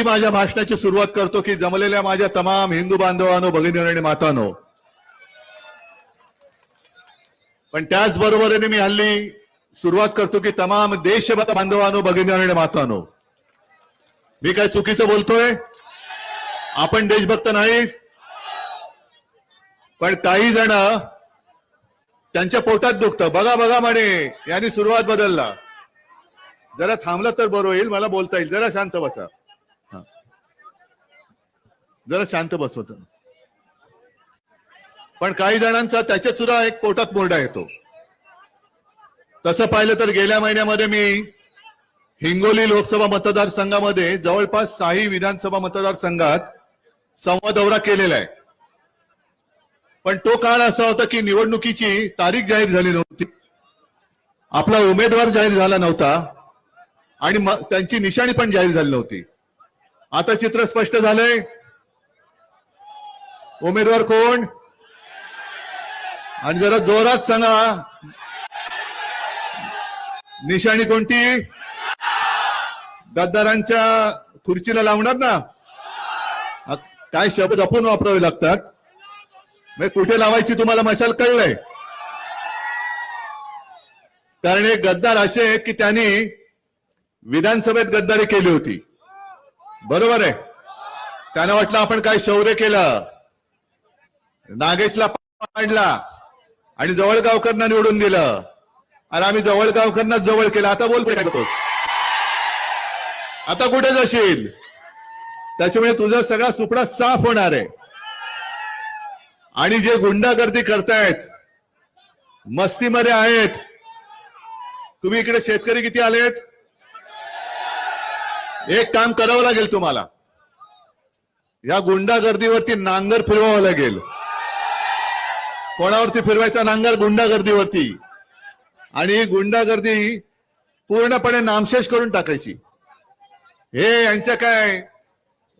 मी माझ्या भाषणाची सुरुवात करतो की जमलेल्या माझ्या तमाम हिंदू बांधवांनो भगिनी आणि मातानो. पण त्याचबरोबरीने मी हल्ली सुरुवात करतो की तमाम देश बांधवांनो भगिनी आणि मातानो. मी काय चुकीचं बोलतोय? आपण देशभक्त नाही. पण काही जण त्यांच्या पोटात दुखतं. बघा बघा म्हणे यांनी सुरुवात बदलला. जरा थांबलं तर बरं होईल मला बोलता येईल. जरा शांत बसा. जरा शांत बसवत पण काही जणांचा त्याच्यात सुद्धा एक पोटात मोरडा येतो. तसं पाहिलं तर गेल्या महिन्यामध्ये मी हिंगोली लोकसभा मतदारसंघामध्ये जवळपास साही विधानसभा मतदारसंघात संवाद दौरा केलेला आहे. पण तो काळ असा होता की निवडणुकीची तारीख जाहीर झाली नव्हती. आपला उमेदवार जाहीर झाला नव्हता आणि त्यांची निशाणी पण जाहीर झाली नव्हती. आता चित्र स्पष्ट झालंय. उमेदवार कोण? आणि जरा जोरात सांगा. निशाणी कोणती? गद्दारांच्या खुर्चीला लावणार ना? काय शब्द जपून वापरावे लागतात. मग कुठे लावायची तुम्हाला मशाल कळलंय. कारण हे गद्दार असे आहेत की त्यांनी विधानसभेत गद्दारी केली होती. बरोबर आहे. त्यांना वाटलं आपण काय शौर्य केलं. नागेशला पाडला आणि जवळगावकरना निवडून दिलं. आणि आम्ही जवळगावकरना जवळ केलं. आता बोल पुढे करतोस आता कुठे जाशील? त्याच्यामुळे तुझा सगळा सुपडा साफ होणार आहे. आणि जे गुंडागर्दी करतायत मस्तीमध्ये आहेत तुम्ही इकडे शेतकरी किती आलेत? एक काम करावं लागेल तुम्हाला. या गुंडागर्दीवरती नांगर फिरवावं लागेल. कोणावरती फिरवायचा नांगर गुंडागर्दीवरती. आणि ही गुंडागर्दी पूर्णपणे नामशेष करून टाकायची. हे यांच्या काय?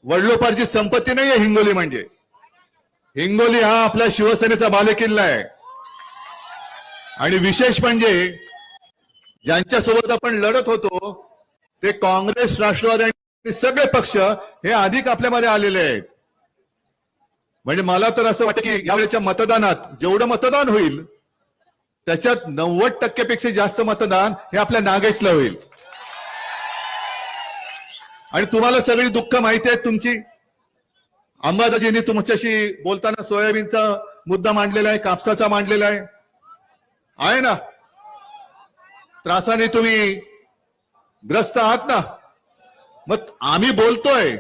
वडलोपारची संपत्ती नाहीये हिंगोली म्हणजे. हिंगोली हा आपल्या शिवसेनेचा बालेकिल्ला आहे. आणि विशेष म्हणजे ज्यांच्या सोबत आपण लढत होतो ते काँग्रेस राष्ट्रवादी आणि सगळे पक्ष हे अधिक आपल्यामध्ये आलेले आहेत. म्हणजे मला तर असं वाटतं की यावेळेच्या मतदानात जेवढं मतदान होईल त्याच्यात नव्वद टक्केपेक्षा जास्त मतदान हे आपल्या नागेशला होईल. आणि तुम्हाला सगळी दुःख माहिती आहेत तुमची. अंबादाजींनी तुमच्याशी बोलताना सोयाबीनचा मुद्दा मांडलेला आहे कापसाचा मांडलेला आहे. आहे ना? त्रासाने तुम्ही ग्रस्त आहात ना? मग आम्ही बोलतोय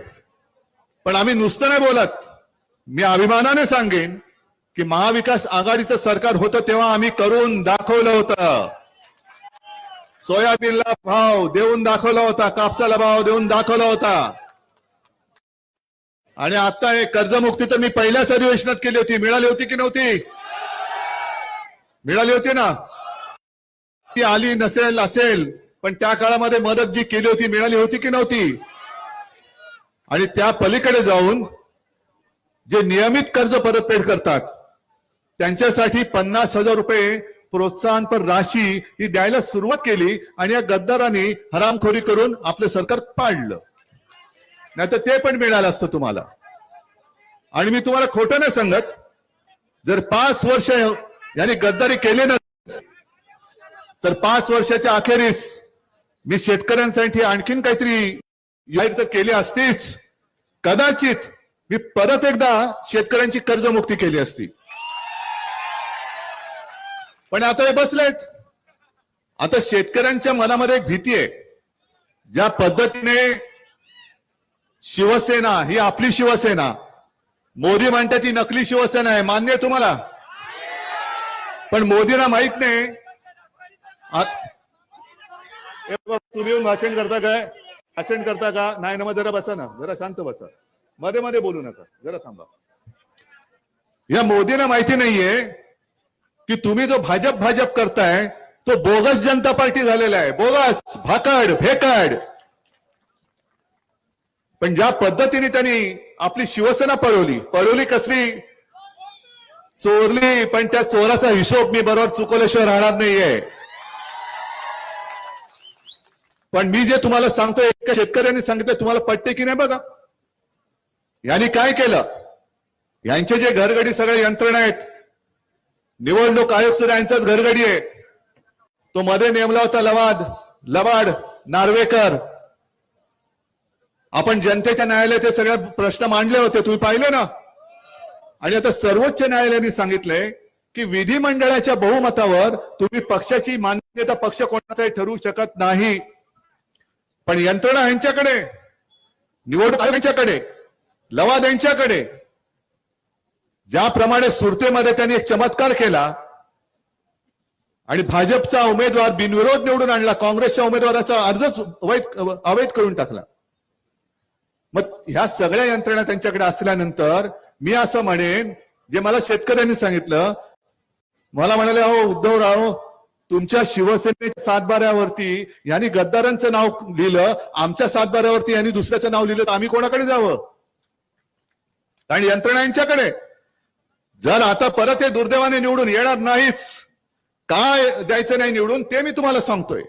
पण आम्ही नुसतं नाही बोलत. मी अभिमानाने सांगेन की महाविकास आघाडीचं सरकार होतं तेव्हा आम्ही करून दाखवलं होतं. सोयाबीनला भाव देऊन दाखवला होता कापसाला भाव देऊन दाखवला होता. आणि आता हे कर्जमुक्ती तर मी पहिल्याच अधिवेशनात केली होती. मिळाली होती की नव्हती? मिळाली होती ना? ती आली नसेल असेल पण त्या काळामध्ये मदत जी केली होती मिळाली होती की नव्हती? आणि त्या पलीकडे जाऊन जे नियमित कर्ज परतफेड करतात त्यांच्यासाठी पन्नास हजार रुपये प्रोत्साहनपर राशी ही द्यायला सुरुवात केली आणि या गद्दारांनी हरामखोरी करून आपलं सरकार पाडलं. नाहीतर ते पण मिळालं असतं तुम्हाला. आणि मी तुम्हाला खोटं नाही सांगत जर पाच वर्ष यांनी गद्दारी केली ना तर पाच वर्षाच्या अखेरीस मी शेतकऱ्यांसाठी आणखीन काहीतरी तर केली असतीच. कदाचित मी परत एकदा शेतकऱ्यांची कर्जमुक्ती केली असती. पण आता हे बसलेत. आता शेतकऱ्यांच्या मनामध्ये एक भीती आहे. ज्या पद्धतीने शिवसेना ही आपली शिवसेना मोदी म्हणतात ती नकली शिवसेना आहे. मान्य आहे तुम्हाला? पण मोदींना माहीत नाही. हे बघ, तुम्ही येऊन भाषण करता काय? भाषण करता का? नाही ना मग जरा बसा ना. जरा शांत बसा. मध्ये मध्ये बोलू नका. जरा थांबा. या मोदींना माहिती नाहीये की तुम्ही जो भाजप भाजप करताय तो बोगस जनता पार्टी झालेला आहे. बोगस भाकड भेकड. पण ज्या पद्धतीने त्यांनी आपली शिवसेना पळवली पळवली कसली? चोरली पण त्या चोराचा हिशोब मी बरोबर चुकवल्याशिवाय राहणार नाहीये. पण मी जे तुम्हाला सांगतो एका शेतकऱ्यांनी सांगितलं तुम्हाला पटते की नाही बघा? यांनी काय केलं? यांचे जे घरगडी सगळे यंत्रणा आहेत निवडणूक आयोग सुद्धा यांचाच घरगडी आहे. तो मध्ये नेमला होता लवाद लवाड नार्वेकर. आपण जनतेच्या न्यायालयात ते सगळे प्रश्न मांडले होते तुम्ही पाहिले ना? आणि आता सर्वोच्च न्यायालयाने सांगितलंय की विधिमंडळाच्या बहुमतावर तुम्ही पक्षाची मान्यता पक्ष कोणाचाही ठरवू शकत नाही. पण यंत्रणा यांच्याकडे निवडणूक आयोगाच्याकडे. लवाद यांच्याकडे ज्याप्रमाणे सुरतेमध्ये त्यांनी एक चमत्कार केला आणि भाजपचा उमेदवार बिनविरोध निवडून आणला काँग्रेसच्या उमेदवाराचा अर्जच अवैध अवैध करून टाकला. मग ह्या सगळ्या यंत्रणा त्यांच्याकडे असल्यानंतर मी असं म्हणेन जे मला शेतकऱ्यांनी सांगितलं मला म्हणाले अहो उद्धवराव तुमच्या शिवसेनेच्या सातबाऱ्यावरती यांनी गद्दारांचं नाव लिहिलं आमच्या सातबाऱ्यावरती यांनी दुसऱ्याचं नाव लिहिलं तर आम्ही कोणाकडे जावं? आणि यंत्रणा यांच्याकडे. जर आता परत हे दुर्दैवाने निवडून येणार नाहीच काय द्यायचं नाही निवडून ते मी तुम्हाला सांगतोय.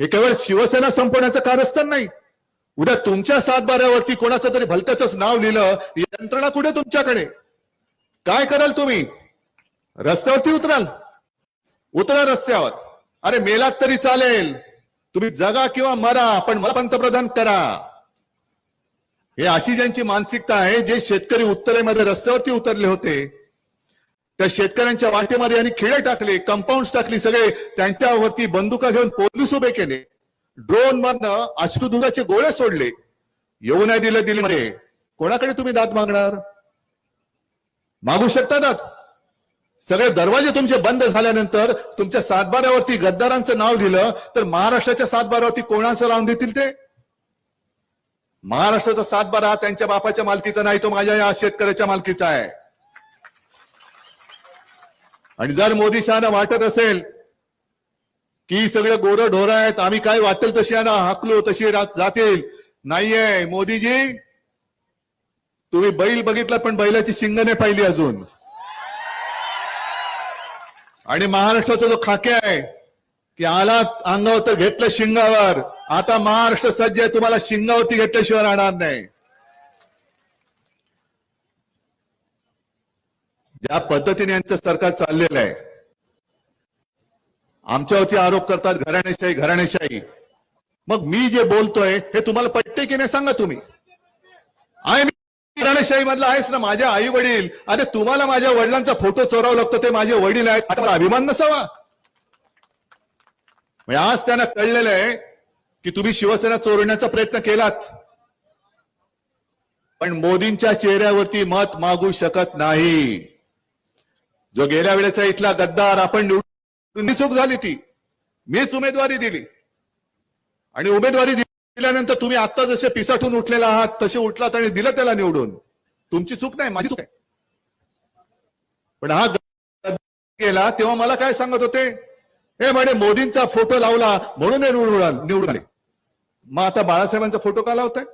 हे केवळ शिवसेना संपवण्याचं कारस्थान नाही. उद्या तुमच्या सातबाऱ्यावरती कोणाचं तरी भलत्याच नाव लिहिलं यंत्रणा कुठे तुमच्याकडे? काय कराल तुम्ही? रस्त्यावरती उतराल. उतरा रस्त्यावर. अरे मेलात तरी चालेल. तुम्ही जगा किंवा मरा पण मला पंतप्रधान करा. हे अशी ज्यांची मानसिकता आहे जे शेतकरी उत्तरेमध्ये रस्त्यावरती उतरले होते त्या शेतकऱ्यांच्या वाटेमध्ये यांनी खिळे टाकले कंपाऊंड टाकली सगळे त्यांच्यावरती बंदुका घेऊन पोलीस उभे केले. ड्रोन मधनं अश्रुधुराचे गोळे सोडले. येऊ नाही दिलं दिल्लीमध्ये. कोणाकडे तुम्ही दात मागणार? मागू शकता दात सगळे दरवाजे तुमचे बंद झाल्यानंतर तुमच्या सातबाऱ्यावरती गद्दारांचं नाव लिहिलं तर महाराष्ट्राच्या सातबाऱ्यावरती कोणाचं नाव देतील ते? महाराष्ट्राचा सातबारा बारा त्यांच्या बापाच्या मालकीचा नाही तो माझ्या या शेतकऱ्याच्या मालकीचा आहे. आणि जर मोदी शहाना वाटत असेल की सगळे गोरं ढोरं आहेत आम्ही काय वाटेल तशी ना हाकलो तशी जातील. नाहीये मोदीजी तुम्ही बैल बघितला पण बैलाची शिंग नाही पाहिली अजून. आणि महाराष्ट्राचा जो खाके आहे की आला अंगावर तर घेतलं शिंगावर. आता महाराष्ट्र सज्ज आहे तुम्हाला शिंगावरती घेतल्याशिवाय राहणार नाही. ज्या पद्धतीने यांचं सरकार चाललेलं आहे आमच्यावरती आरोप करतात घराणेशाही घराणेशाही. मग मी जे बोलतोय हे तुम्हाला पटते की नाही सांगा तुम्ही. आय मी घराणेशाही मधला आहेस ना माझ्या आई वडील अरे तुम्हाला माझ्या वडिलांचा फोटो चोरावा लागतो ते माझे वडील आहेत आता अभिमान नसावा. म्हणजे आज त्यांना कळलेलं आहे की तुम्ही शिवसेना चोरण्याचा प्रयत्न केलात. पण मोदींच्या चेहऱ्यावरती मत मागू शकत नाही. जो गेल्या वेळेचा इथला गद्दार आपण निवडून चूक झाली ती. मीच उमेदवारी दिली. आणि उमेदवारी दिल्यानंतर तुम्ही आता जसे पिसाठून उठलेला आहात तसे उठलात आणि दिलं त्याला निवडून. तुमची चूक नाही माझी चूक आहे. पण हा गेला तेव्हा मला काय सांगत होते? हे म्हणे मोदींचा फोटो लावला म्हणून हे निवडून निवडून आले. मग आता बाळासाहेबांचा फोटो का लावताय?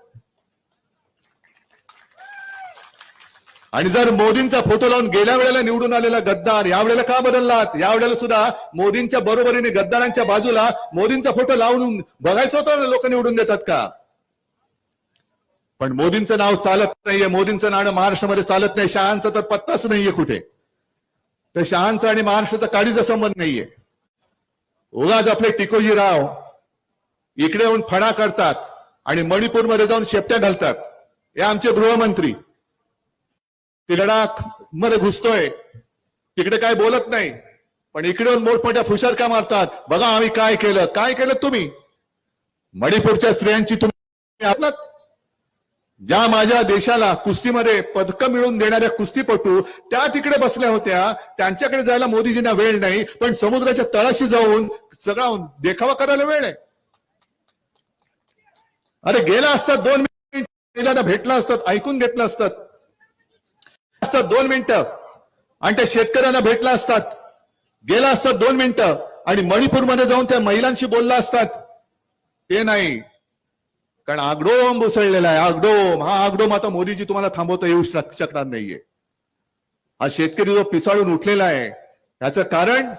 आणि जर मोदींचा फोटो लावून गेल्या वेळेला निवडून आलेला गद्दार या वेळेला का बदललात? या वेळेला सुद्धा मोदींच्या बरोबरीने गद्दारांच्या बाजूला मोदींचा फोटो लावून बघायचं होतं लोक निवडून देतात का? पण मोदींचं नाव चालत नाहीये मोदींचं नाणं महाराष्ट्रामध्ये चालत नाही. शहांचा तर पत्ताच नाहीये कुठे. तर शहांचा आणि महाराष्ट्राचा काडीचा संबंध नाहीये. उगाच आपले टिकोजीराव इकडे येऊन फणा करतात आणि मणिपूरमध्ये जाऊन शेपट्या घालतात. हे आमचे गृहमंत्री. ते लडाखमध्ये घुसतोय. तिकडे काय बोलत नाही. पण इकडे मोठमोठ्या फुशारका मारतात. बघा आम्ही काय केलं. काय केलं तुम्ही? मणिपूरच्या स्त्रियांची तुम्ही आपलात ज्या माझ्या देशाला कुस्तीमध्ये पदकं मिळवून देणाऱ्या कुस्तीपटू त्या तिकडे बसल्या होत्या. त्यांच्याकडे जायला मोदीजींना वेळ नाही. पण समुद्राच्या तळाशी जाऊन सगळा देखावा करायला वेळ आहे. अरे गेला असतात दोन मिनिट भेटला असतात ऐकून घेतलं असतात असतात दोन मिनिटं आणि त्या शेतकऱ्यांना भेटला असतात गेला असतात दोन मिनिटं आणि मणिपूरमध्ये जाऊन त्या महिलांशी बोलला असतात ते नाही. कारण आगडोम उसळलेला आहे आगडोम. हा आगडोम आता मोदीजी तुम्हाला थांबवता येऊ शक- शकणार नाहीये. हा शेतकरी जो पिसाळून उठलेला आहे याचं कारण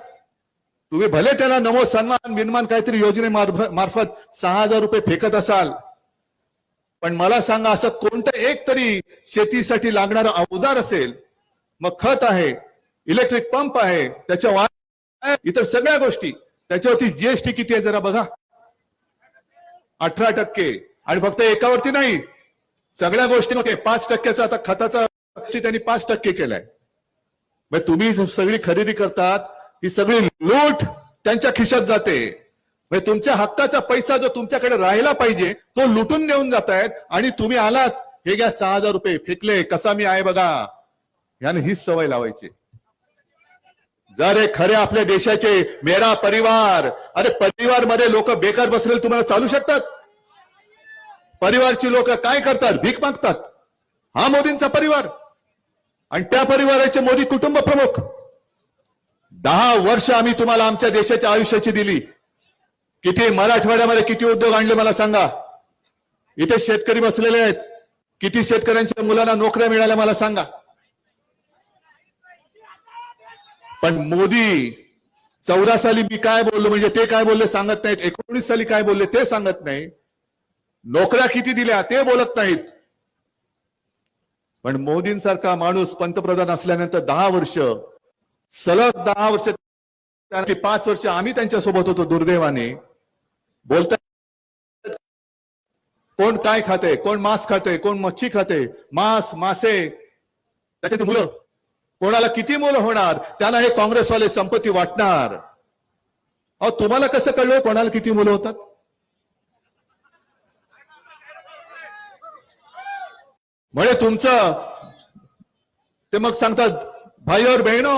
तुम्ही भले त्याला नमो सन्मान विनमान काहीतरी योजनेमार्फत मार्फत सहा हजार रुपये फेकत असाल पण मला सांगा असं कोणतं एक तरी शेतीसाठी लागणारं अवजार असेल मग खत आहे इलेक्ट्रिक पंप आहे त्याच्या इतर सगळ्या गोष्टी त्याच्यावरती जीएसटी किती आहे जरा बघा. अठरा टक्के आणि फक्त एकावरती नाही. सगळ्या गोष्टीमध्ये पाच टक्क्याचा आता खताचा त्यांनी पाच टक्के केलाय. मग तुम्ही सगळी खरेदी करतात ही सगळी लूट त्यांच्या खिशात जाते. म्हणजे तुमच्या हक्काचा पैसा जो तुमच्याकडे राहिला पाहिजे तो लुटून नेऊन जातायत आणि तुम्ही आलात हे घ्या सहा हजार रुपये फेकले कसा मी आहे बघा. याने हीच सवय लावायची. जर हे खरे आपल्या देशाचे मेरा परिवार अरे परिवारमध्ये लोक बेकार बसलेले तुम्हाला चालू शकतात. परिवारची लोक काय करतात? भीक मागतात. हा मोदींचा परिवार. आणि त्या परिवाराचे मोदी कुटुंब प्रमुख. दहा वर्ष आम्ही तुम्हाला आमच्या देशाच्या आयुष्याची दिली. किती मराठवाड्यामध्ये किती उद्योग आणले मला सांगा. इथे शेतकरी बसलेले आहेत. किती शेतकऱ्यांच्या मुलांना नोकऱ्या मिळाल्या मला सांगा. पण मोदी चौदा साली मी काय बोललो म्हणजे ते काय बोलले सांगत नाहीत. एकोणीस साली काय बोलले ते सांगत नाही नोकऱ्या किती दिल्या ते बोलत नाहीत. पण मोदींसारखा माणूस पंतप्रधान असल्यानंतर दहा वर्ष सलग दहा वर्ष त्यांची पाच वर्ष आम्ही त्यांच्यासोबत होतो दुर्दैवाने. बोलता कोण काय खाते कोण मांस खाते कोण मच्छी खाते मांस मासे त्याच्यात मुलं कोणाला किती मुलं होणार त्यांना हे काँग्रेसवाले संपत्ती वाटणार. अहो तुम्हाला कसं कळलं कोणाला किती मुलं होतात? म्हणजे तुमचं ते मग सांगतात भाई और बहिणो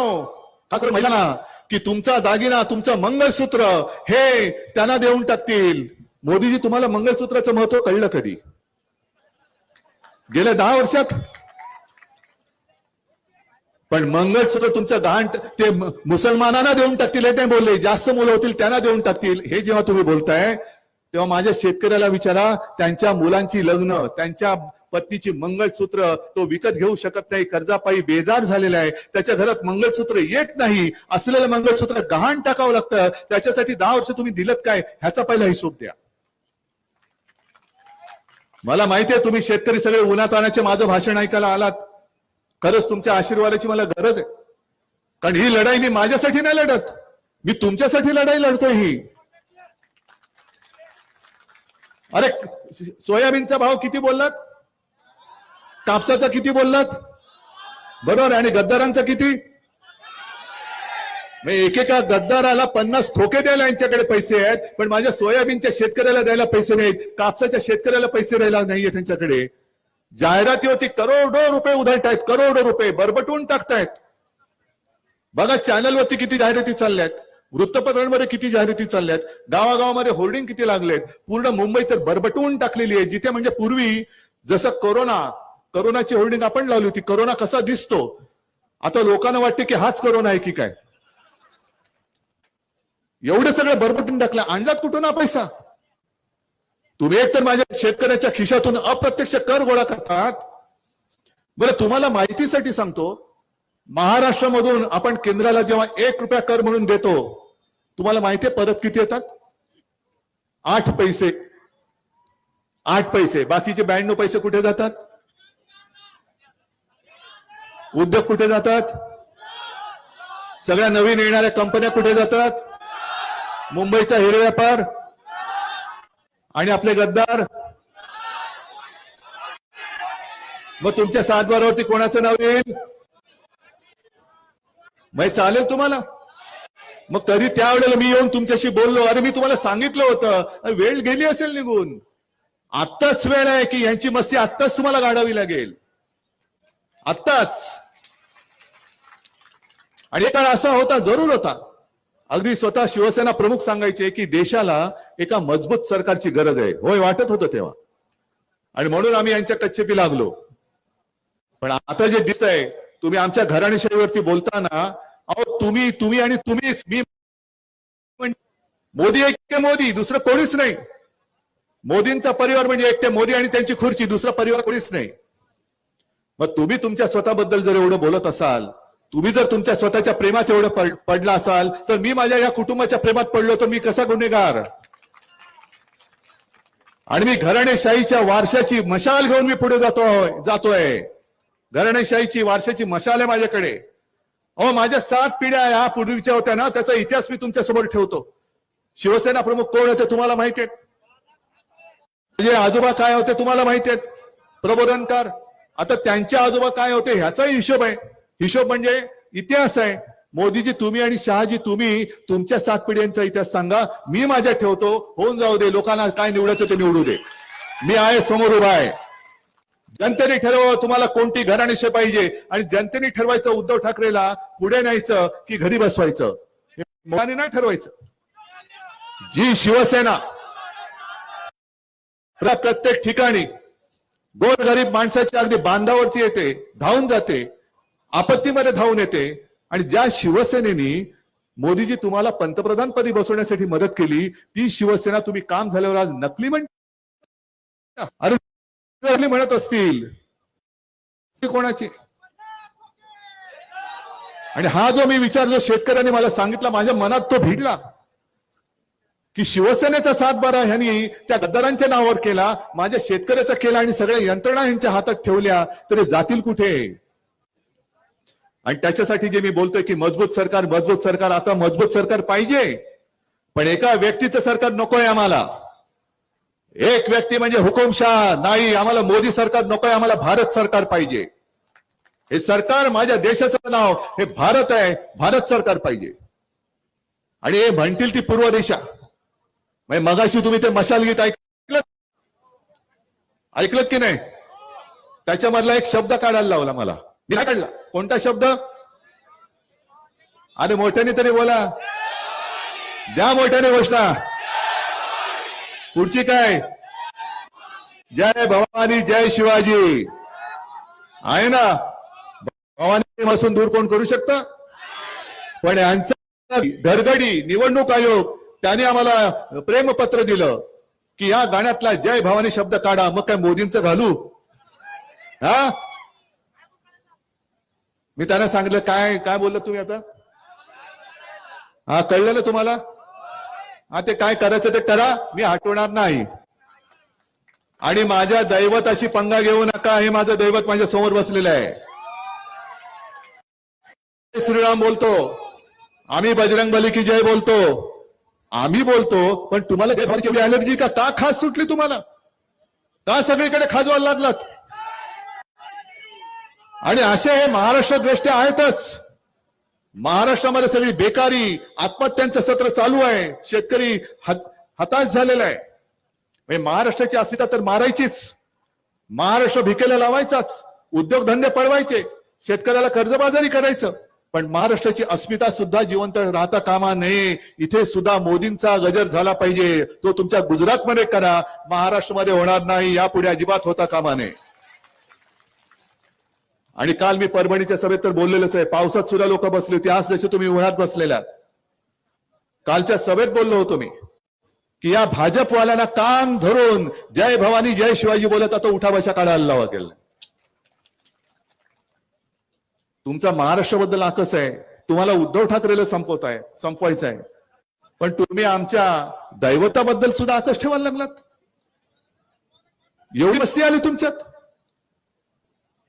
खास करून महिलांना की तुमचा दागिना तुमचं मंगळसूत्र हे त्यांना देऊन टाकतील. मोदीजी तुम्हाला मंगळसूत्राचं महत्त्व कळलं कधी? गेल्या दहा वर्षात? पण मंगळसूत्र तुमचं गहाण ते मुसलमानांना देऊन टाकतील हे ते बोलले. जास्त मुलं होतील त्यांना देऊन टाकतील. हे जेव्हा तुम्ही बोलताय तेव्हा माझ्या शेतकऱ्याला विचारा त्यांच्या मुलांची लग्न त्यांच्या पत्नीची मंगळसूत्र तो विकत घेऊ शकत नाही कर्जापायी बेजार झालेला आहे त्याच्या घरात मंगळसूत्र येत नाही असलेलं मंगळसूत्र गहाण टाकावं लागतं त्याच्यासाठी दहा वर्ष तुम्ही दिलत काय ह्याचा पहिला हिशोब द्या. मला माहितीये तुम्ही शेतकरी सगळे उन्हात आणायचे माझं भाषण ऐकायला आलात. खरंच तुमच्या आशीर्वादाची मला गरज आहे. कारण ही लढाई मी माझ्यासाठी नाही लढत मी तुमच्यासाठी लढाई लढतोय ही. अरे सोयाबीनचा भाव किती बोललात? कापसाचा किती बोललात? बरोबर आणि गद्दारांचा किती? एकेका गद्दाराला पन्नास ठोके द्यायला यांच्याकडे पैसे आहेत पण माझ्या सोयाबीनच्या शेतकऱ्याला द्यायला पैसे नाहीत कापसाच्या शेतकऱ्याला पैसे द्यायला नाहीये त्यांच्याकडे. जाहिरातीवरती करोडो रुपये उधळतायत करोडो रुपये बरबटून टाकतायत. बघा चॅनलवरती किती जाहिराती चालल्यात. वृत्तपत्रांमध्ये किती जाहिराती चालल्यात. गावागावामध्ये होर्डिंग किती लागलेत. पूर्ण मुंबई तर बरबटवून टाकलेली आहे जिथे म्हणजे पूर्वी जसं कोरोना करोनाची होर्डिंग आपण लावली होती. कोरोना कसा दिसतो? आता लोकांना वाटते की हाच कोरोना आहे की काय? एवढं सगळं बरबटून टाकलं. आणलात कुठून हा पैसा? तुम्ही एक तर माझ्या शेतकऱ्याच्या खिशातून अप्रत्यक्ष कर गोळा करतात. बरं तुम्हाला माहितीसाठी सांगतो महाराष्ट्रामधून आपण केंद्राला जेव्हा एक रुपया कर म्हणून देतो तुम्हाला माहितीये परत किती येतात? आठ पैसे. आठ पैसे. बाकीचे ब्याण्णव पैसे कुठे जातात? उद्योग कुठे जातात? सगळ्या नवीन येणाऱ्या कंपन्या कुठे जातात? मुंबईचा हिरे व्यापार आणि आपले गद्दार. मग तुमच्या सातबारावरती कोणाचं नाव येईल? मग चालेल तुम्हाला. मग तरी त्यावेळेला मी येऊन तुमच्याशी बोललो. अरे मी तुम्हाला सांगितलं होतं. वेळ गेली असेल निघून. आत्ताच वेळ आहे की यांची मस्ती आत्ताच तुम्हाला गाडावी लागेल. आत्ताच. आणि काळ असा होता जरूर होता. अगदी स्वतः शिवसेना प्रमुख सांगायचे की देशाला एका मजबूत सरकारची गरज आहे. होय वाटत होतं तेव्हा. आणि म्हणून आम्ही यांच्या कच्चेपी लागलो. पण आता जे दिसत आहे तुम्ही आमच्या घराणेशाहीवरती बोलताना अहो तुम्ही तुम्ही आणि तुम्हीच मी मोदी एकटे मोदी दुसरं कोणीच नाही. मोदींचा परिवार म्हणजे एकटे मोदी आणि त्यांची खुर्ची दुसरा परिवार कोणीच नाही. मग तुम्ही तुमच्या स्वतःबद्दल जर एवढं बोलत असाल तुम्ही जर तुमच्या स्वतःच्या प्रेमात एवढं पडला असाल तर मी माझ्या या कुटुंबाच्या प्रेमात पडलो तर मी कसा गुन्हेगार? आणि मी घराणेशाहीच्या वारशाची मशाल घेऊन मी पुढे जातो जातोय. घराणेशाहीची वारशाची मशाल आहे माझ्याकडे. अहो माझ्या सात पिढ्या ह्या पूर्वीच्या होत्या ना त्याचा इतिहास मी तुमच्यासमोर ठेवतो. शिवसेना प्रमुख कोण होते तुम्हाला माहिती आहेत? म्हणजे आजोबा काय होते तुम्हाला माहिती आहेत? प्रबोधनकार. आता त्यांचे आजोबा काय होते ह्याचाही हिशोब आहे. हिशोब म्हणजे इतिहास आहे. मोदीजी तुम्ही आणि शहाजी तुम्ही तुमच्या सात पिढ्यांचा इतिहास सांगा. मी माझ्या ठेवतो. होऊन जाऊ दे. लोकांना काय निवडायचं ते निवडू दे. मी आहे समोर उभा आहे. जनतेने ठरवावं तुम्हाला कोणती घराणेशी पाहिजे. आणि जनतेने ठरवायचं उद्धव ठाकरेला पुढे न्यायचं की घरी बसवायचं. हे नाही ठरवायचं. जी शिवसेना प्रत्येक ठिकाणी गोरगरीब माणसाच्या अगदी बांधावरती येते धावून जाते. आपत्तीमध्ये धावून येते. आणि ज्या शिवसेनेनी मोदीजी तुम्हाला पंतप्रधानपदी बसवण्यासाठी मदत केली ती शिवसेना तुम्ही काम झाल्यावर आज नकली म्हण अरे म्हणत असतील कोणाची? आणि हा जो मी विचार जो शेतकऱ्यांनी मला सांगितला माझ्या मनात तो भिडला. की शिवसेनेचा सातबारा ह्यांनी त्या गद्दारांच्या नावावर केला माझ्या शेतकऱ्याचा केला आणि सगळ्या यंत्रणा यांच्या हातात ठेवल्या तरी जातील कुठे? आणि त्याच्यासाठी जे मी बोलतोय की मजबूत सरकार मजबूत सरकार आता मजबूत सरकार पाहिजे. पण एका व्यक्तीचं सरकार नकोय आम्हाला. एक व्यक्ती म्हणजे हुकुमशाह नाही आम्हाला मोदी सरकार नकोय आम्हाला भारत सरकार पाहिजे. हे सरकार माझ्या देशाचं नाव हे भारत आहे भारत सरकार पाहिजे. आणि हे म्हणतील ती पूर्व दिशा. म्हणजे मगाशी तुम्ही ते मशाल गीत ऐकलं? ऐकलं की नाही? त्याच्यामधला एक शब्द काढायला लावला मला. मी काढला. कोणता शब्द? अरे मोठ्याने तरी बोला. द्या मोठ्याने घोषणा. पुढची काय? जय भवानी जय शिवाजी. आहे ना? भवानी पासून दूर कोण करू शकतं? पण यांचा धरगडी निवडणूक आयोग त्याने आम्हाला प्रेमपत्र दिलं की या गाण्यातला जय भवानी शब्द काढा. मग काय मोदींचं घालू? हा? मी त्यांना सांगितलं काय काय बोललं तुम्ही आता? हा कळलं ना तुम्हाला? हा ते काय करायचं ते करा मी हटवणार नाही. आणि माझ्या दैवताशी पंगा घेऊ नका हे माझं दैवत माझ्यासमोर बसलेलं आहे. श्रीराम बोलतो. आम्ही बजरंग बली की जय बोलतो. आम्ही बोलतो पण तुम्हाला काही फारची एवढी अलर्जी का? का खास सुटली तुम्हाला? का सगळीकडे खाजवायला लागलात? आणि असे हे महाराष्ट्र द्वेष्टे आहेतच. महाराष्ट्रामध्ये सगळी बेकारी आत्महत्यांचं सत्र चालू आहे. शेतकरी हताश झालेला आहे. म्हणजे महाराष्ट्राची अस्मिता तर मारायचीच. महाराष्ट्र भिकेला लावायचाच. उद्योगधंदे पळवायचे. शेतकऱ्याला कर्जबाजारी करायचं. पण महाराष्ट्राची अस्मिता सुद्धा जिवंत राहता कामा नये. इथे सुद्धा मोदींचा गजर झाला पाहिजे. तो तुमच्या गुजरातमध्ये करा. महाराष्ट्रामध्ये होणार नाही. यापुढे अजिबात होता कामा नये. आणि काल मी परभणीच्या सभेत तर बोललेलोच आहे. पावसात सुद्धा लोक बसली होती. आज जसे तुम्ही उन्हात बसलेल्या कालच्या सभेत बोललो होतो मी की या भाजपवाल्यांना कान धरून जय भवानी जय शिवाजी बोलत आता उठा बशा काढायला लावा गेलं तुमचा महाराष्ट्राबद्दल आकस आहे. तुम्हाला उद्धव ठाकरेला संपवत आहे संपवायचं आहे. पण तुम्ही आमच्या दैवताबद्दल सुद्धा आकस ठेवायला लागलात. एवढी मस्ती आली तुमच्यात?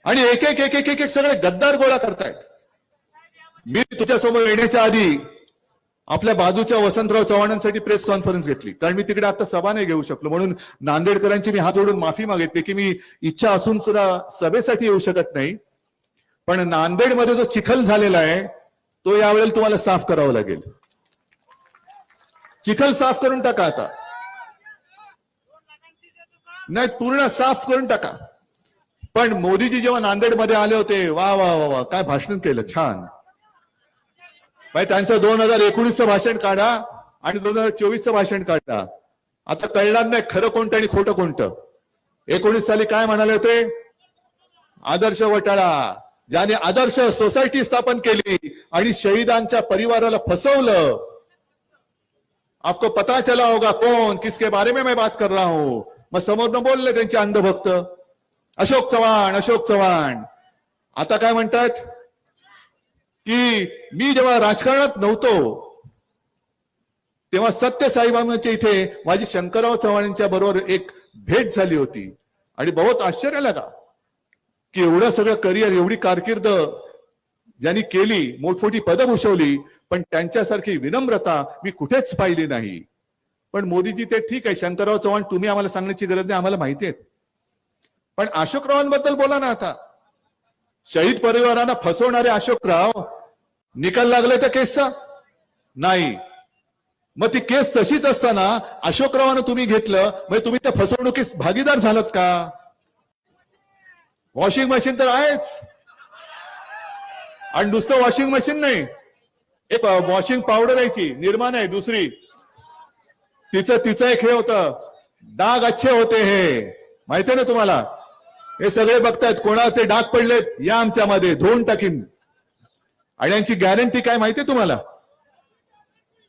आणि एक एक एक एक एक एक सगळे गद्दार गोळा करतायत. मी तुझ्यासमोर येण्याच्या आधी आपल्या बाजूच्या वसंतराव चव्हाणांसाठी प्रेस कॉन्फरन्स घेतली. कारण मी तिकडे आता सभा नाही घेऊ शकलो. म्हणून नांदेडकरांची मी हात जोडून माफी मागितली की मी इच्छा असून सुद्धा सभेसाठी येऊ शकत नाही. पण नांदेडमध्ये जो चिखल झालेला आहे तो यावेळेला तुम्हाला साफ करावा लागेल. चिखल साफ करून टाका आता. नाही पूर्ण साफ करून टाका. पण मोदीजी जेव्हा नांदेडमध्ये आले होते वा वा वा वा काय भाषण केलं छान. त्यांचं दोन हजार एकोणीसचं भाषण काढा आणि दोन हजार चोवीसचं भाषण काढा. आता कळणार नाही खरं कोणतं आणि खोटं कोणतं. एकोणीस साली काय म्हणाले होते? आदर्श वटाळा. ज्याने आदर्श सोसायटी स्थापन केली आणि शहीदांच्या परिवाराला फसवलं. आपको पता चला होगा कौन किसके बारे में मैं बात कर रहा हूं. मग समोरनं बोलले त्यांचे अंधभक्त. अशोक चव्हाण अशोक चव्हाण. आता काय म्हणतात? की मी जेव्हा राजकारणात नव्हतो तेव्हा सत्य साईबाबांच्या इथे माझी शंकरराव चव्हाणांच्या बरोबर एक भेट झाली होती. आणि बहुत आश्चर्य का की एवढं सगळं करिअर एवढी कारकीर्द ज्यांनी केली मोठमोठी पदं भूषवली पण त्यांच्यासारखी विनम्रता मी कुठेच पाहिली नाही. पण मोदीजी ते ठीक आहे शंकरराव चव्हाण तुम्ही आम्हाला सांगण्याची गरज नाही आम्हाला माहिती आहे पण अशोकरावांबद्दल बोला ना आता. शहीद परिवारांना फसवणारे अशोकराव निकाल लागले त्या केसचा? नाही. मग ती केस तशीच असताना अशोकरावानं तुम्ही घेतलं म्हणजे तुम्ही त्या फसवणुकीत भागीदार झालात का? वॉशिंग मशीन तर आहेच. आणि नुसतं वॉशिंग मशीन नाही. एक वॉशिंग पावडर आहे ती निर्माण आहे दुसरी. तिचं तिचं एक हे होतं डाग अच्छे होते हे. माहितीये ना तुम्हाला? हे सगळे बघतायत कोणावर ते डाग पडलेत या आमच्यामध्ये. धुवून टाकीन. आणि यांची गॅरंटी काय माहितीये तुम्हाला?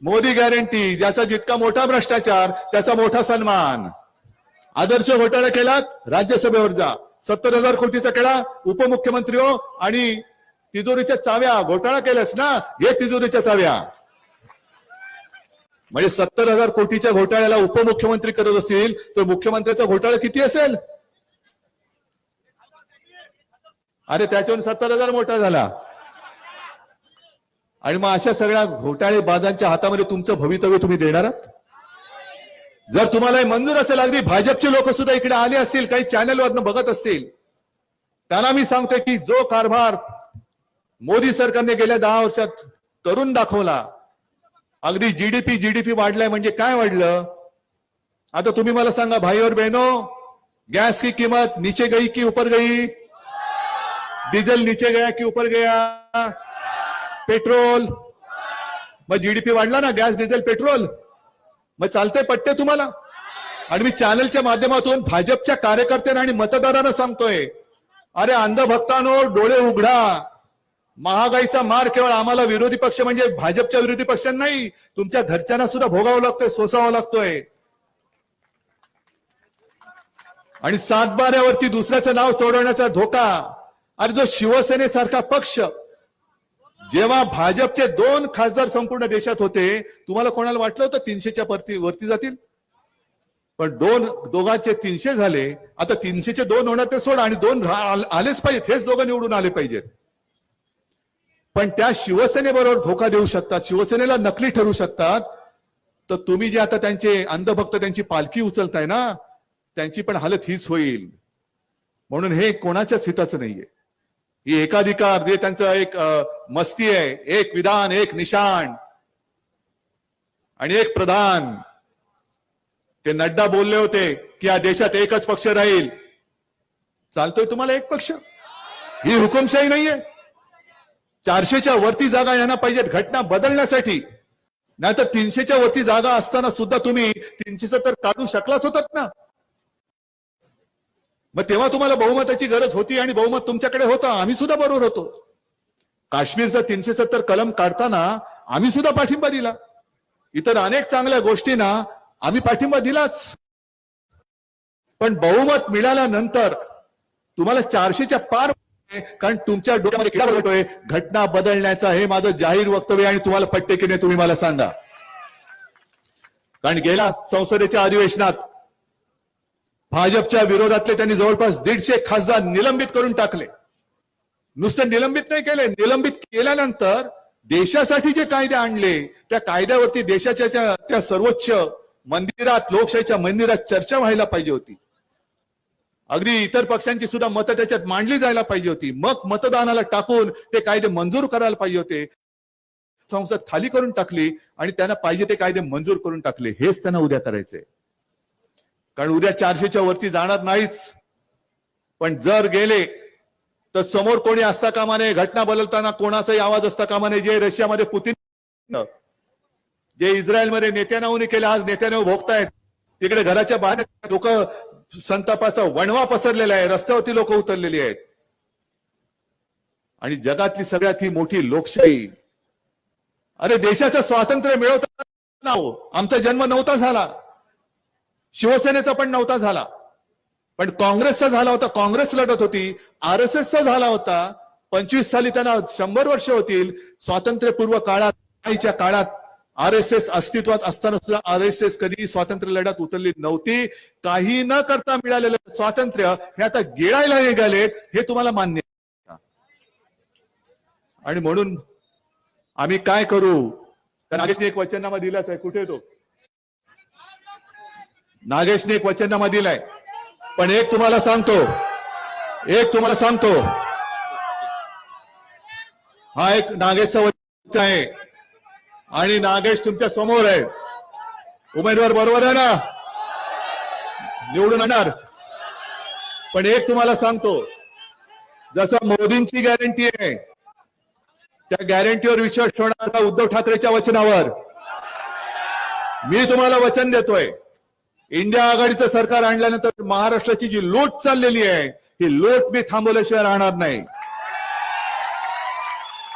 मोदी गॅरंटी ज्याचा जितका मोठा भ्रष्टाचार त्याचा मोठा सन्मान. आदर्श घोटाळा केलात राज्यसभेवर जा. सत्तर हजार कोटीचा केला उपमुख्यमंत्री हो आणि तिजोरीच्या चाव्या. घोटाळा केलास ना? हे तिजोरीच्या चाव्या. म्हणजे सत्तर हजार कोटीच्या घोटाळ्याला उपमुख्यमंत्री करत असतील तर मुख्यमंत्र्याचा घोटाळा किती असेल? अरे त्याच्याहून सत्तर हजार मोठा झाला. आणि मग अशा सगळ्या घोटाळे बाजांच्या हातामध्ये तुमचं भवितव्य तुम्ही देणार आहात? जर तुम्हाला मंजूर असेल अगदी भाजपचे लोक सुद्धा इकडे आले असतील काही चॅनलवरनं बघत असतील त्यांना मी सांगतोय की जो कारभार मोदी सरकारने गेल्या दहा वर्षात करून दाखवला अगदी जीडीपी जीडीपी वाढलाय म्हणजे काय वाढलं? आता तुम्ही मला सांगा भाई और बहनो की किंमत नीचे गई की ऊपर गई डीजल नीचे गया कि ऊपर गया? पेट्रोल. मग जीडीपी वाढला ना? Gas diesel petrol? मग चालतंय पट्टे तुम्हाला? आणि मी चॅनलच्या माध्यमातून भाजपच्या कार्यकर्त्यांना आणि मतदारांना सांगतोय अरे अंधभक्तांनो डोळे उघडा. महागाईचा मार केवळ आम्हाला विरोधी पक्ष म्हणजे भाजपच्या विरोधी पक्षांना नाही तुमच्या घरच्यांना सुद्धा भोगावं लागतोय सोसावं लागतोय. आणि सातबाऱ्यावरती दुसऱ्याचं नाव चोडवण्याचा धोका. अरे जो शिवसेनेसारखा पक्ष जेव्हा भाजपचे दोन खासदार संपूर्ण देशात होते तुम्हाला कोणाला वाटलं होतं तीनशेच्या परती वरती जातील? पण दोन दोघांचे तीनशे झाले आता तीनशेचे दोन होणार ते सोडा आणि दोन आलेच पाहिजेत हेच दोघं निवडून आले पाहिजेत. पण त्या शिवसेनेबरोबर धोका देऊ शकतात शिवसेनेला नकली ठरू शकतात. तर तुम्ही जे आता त्यांचे अंधभक्त त्यांची पालखी उचलताय ना त्यांची पण हालत हीच होईल. म्हणून हे कोणाच्याच हिताचं नाहीये. ही एकाधिकार जे त्यांचं एक मस्ती आहे एक विधान एक निशाण आणि एक प्रधान. ते नड्डा बोलले होते की या देशात एकच पक्ष राहील. चालतोय तुम्हाला एक पक्ष? ही हुकुमशाही नाहीये. चारशेच्या वरती जागा यांना पाहिजेत घटना बदलण्यासाठी. नाहीतर तीनशेच्या वरती जागा असताना सुद्धा तुम्ही तीनशेचं तर काढू शकलाच होतात ना. मग तेव्हा तुम्हाला बहुमताची गरज होती आणि बहुमत तुमच्याकडे होतं. आम्ही सुद्धा बरोबर होतो. काश्मीरचा तीनशे सत्तर कलम काढताना आम्ही सुद्धा पाठिंबा दिला. इतर अनेक चांगल्या गोष्टींना आम्ही पाठिंबा दिलाच. पण बहुमत मिळाल्यानंतर तुम्हाला चारशेच्या पार कारण तुमच्या डोक्यामध्ये किडा बघतोय घटना बदलण्याचा हे माझं जाहीर वक्तव्य आणि तुम्हाला पट्टे की नाही तुम्ही मला सांगा. कारण गेला संसदेच्या अधिवेशनात भाजपच्या विरोधातले त्यांनी जवळपास दीडशे खासदार निलंबित करून टाकले. नुसतं निलंबित नाही केले निलंबित केल्यानंतर देशासाठी जे कायदे आणले त्या कायद्यावरती देशाच्या त्या- त्या सर्वोच्च मंदिरात लोकशाहीच्या मंदिरात चर्चा व्हायला पाहिजे होती. अगदी इतर पक्षांची सुद्धा मतं त्याच्यात मांडली जायला पाहिजे होती. मग मतदानाला टाकून ते कायदे मंजूर करायला पाहिजे होते. संसद खाली करून टाकली आणि त्यांना पाहिजे ते कायदे मंजूर करून टाकले. हेच त्यांना उद्या करायचंय. कारण उद्या चारशेच्या वरती जाणार नाहीच. पण जर गेले तर समोर कोणी असता कामा नये घटना बदलताना कोणाचाही आवाज असता कामा नये जे रशियामध्ये पुतीन जे इस्रायलमध्ये नेत्यानाहून केले आज नेत्याने भोगतायत. तिकडे घराच्या बाहेर लोक संतापाचा वणवा पसरलेला आहे रस्त्यावरती लोक उतरलेली आहेत. आणि जगातली सगळ्यात ही मोठी लोकशाही. अरे देशाचं स्वातंत्र्य मिळवताना हो, आमचा जन्म नव्हता झाला. शिवसेनेचा पण नव्हता झाला. पण काँग्रेसचा झाला होता काँग्रेस लढत होती आर एस एसचा झाला होता पंचवीस साली त्यांना शंभर वर्ष होतील स्वातंत्र्यपूर्व काळात आईच्या काळात आर एस एस अस्तित्वात असताना सुद्धा आर एस एस कधी स्वातंत्र्य लढ्यात उतरली नव्हती. काही न करता मिळालेलं स्वातंत्र्य हे आता गिळायला निघालेत हे तुम्हाला मान्य आणि म्हणून आम्ही काय करू? तर नागेशने एक वचन दिलाच आहे. कुठे तो? नागेशने एक वचननामा दिलाय. पण एक तुम्हाला सांगतो. एक तुम्हाला सांगतो. हा एक नागेशचा वचन आहे. आणि नागेश तुमच्यासमोर आहे. उमेदवार बरोबर आहे ना? निवडून येणार पण एक तुम्हाला सांगतो. जसं मोदींची गॅरंटी आहे त्या गॅरंटीवर विश्वास ठेवणार उद्धव ठाकरेच्या वचनावर मी तुम्हाला वचन देतोय. इंडिया आघाडीचं सरकार आणल्यानंतर महाराष्ट्राची जी लोट चाललेली आहे ही लोट मी थांबवल्याशिवाय राहणार नाही.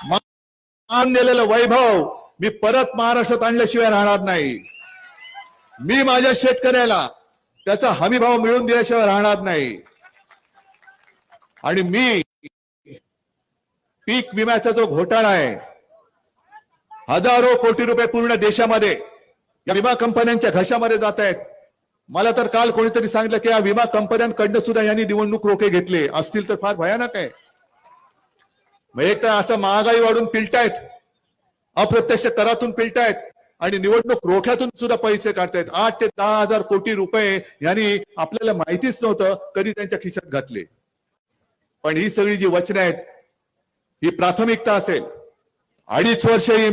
मान दिलेलं वैभव मी परत महाराष्ट्रात आणल्याशिवाय राहणार नाही. मी माझ्या शेतकऱ्याला त्याचा हमीभाव मिळवून दिल्याशिवाय राहणार नाही. आणि मी पीक विम्याचा जो घोटाळा आहे हजारो कोटी रुपये पूर्ण देशामध्ये या विमा कंपन्यांच्या घशामध्ये जात आहेत. मला तर काल कोणीतरी सांगितलं की या विमा कंपन्यांकडनं सुद्धा यांनी निवडणूक रोखे घेतले. असतील तर फार भयानक आहे. मग एक तर असं महागाई वाढून पिलतायत अप्रत्यक्ष करातून पिलतायत आणि निवडणूक रोख्यातून सुद्धा पैसे काढतायत. आठ ते दहा हजार कोटी रुपये यांनी आपल्याला माहितीच नव्हतं कधी त्यांच्या खिशात घातले. पण ही सगळी जी वचनं आहेत ही प्राथमिकता असेल. अडीच वर्ष ही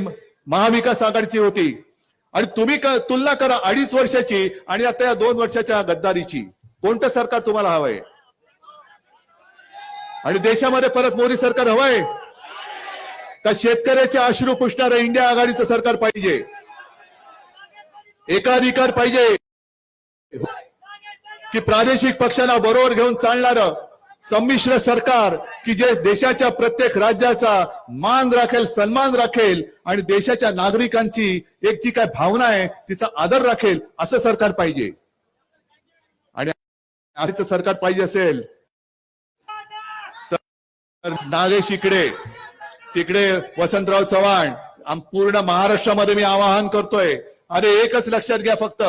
महाविकास आघाडीची होती. आणि तुम्ही तुलना करा अडीच वर्षाची आणि आता या दोन वर्षाच्या गद्दारीची. कोणतं सरकार तुम्हाला हवंय? आणि देशामध्ये परत मोदी सरकार हवंय? का शेतकऱ्याचे अश्रू पुसणारं इंडिया आघाडीचं सरकार पाहिजे. एकाधिकार पाहिजे. की प्रादेशिक पक्षांना बरोबर घेऊन चालणारं संमिश्र सरकार की जे देशाच्या प्रत्येक राज्याचा मान राखेल सन्मान राखेल आणि देशाच्या नागरिकांची एक जी काय भावना आहे तिचा आदर राखेल असं सरकार पाहिजे. आणि असं सरकार पाहिजे असेल तर नागेश इकडे तिकडे वसंतराव चव्हाण पूर्ण महाराष्ट्रामध्ये मी आवाहन करतोय. अरे एकच लक्षात घ्या फक्त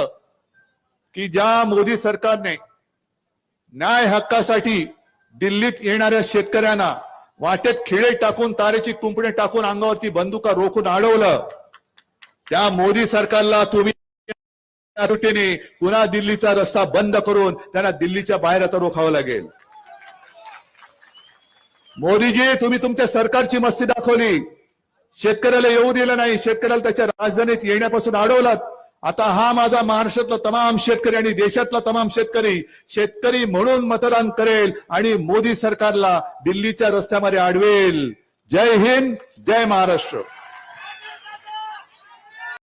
की ज्या मोदी सरकारने न्याय हक्कासाठी दिल्लीत येणाऱ्या शेतकऱ्यांना वाटेत खिळे टाकून तारेची कुंपणे टाकून अंगावरती बंदुका रोखून अडवलं त्या मोदी सरकारला तुम्ही त्रुटीने पुन्हा दिल्लीचा रस्ता बंद करून त्यांना दिल्लीच्या बाहेर आता रोखावं लागेल. मोदीजी तुम्ही तुमच्या सरकारची मस्ती दाखवली. शेतकऱ्याला येऊ दिलं नाही. शेतकऱ्याला त्याच्या राजधानीत येण्यापासून अडवलात आता हा माझा महाराष्ट्रातला तमाम शेतकरी आणि देशातला तमाम शेतकरी शेतकरी म्हणून मतदान करेल आणि मोदी सरकारला दिल्लीच्या रस्त्यामध्ये अडवेल जय हिंद जय महाराष्ट्र.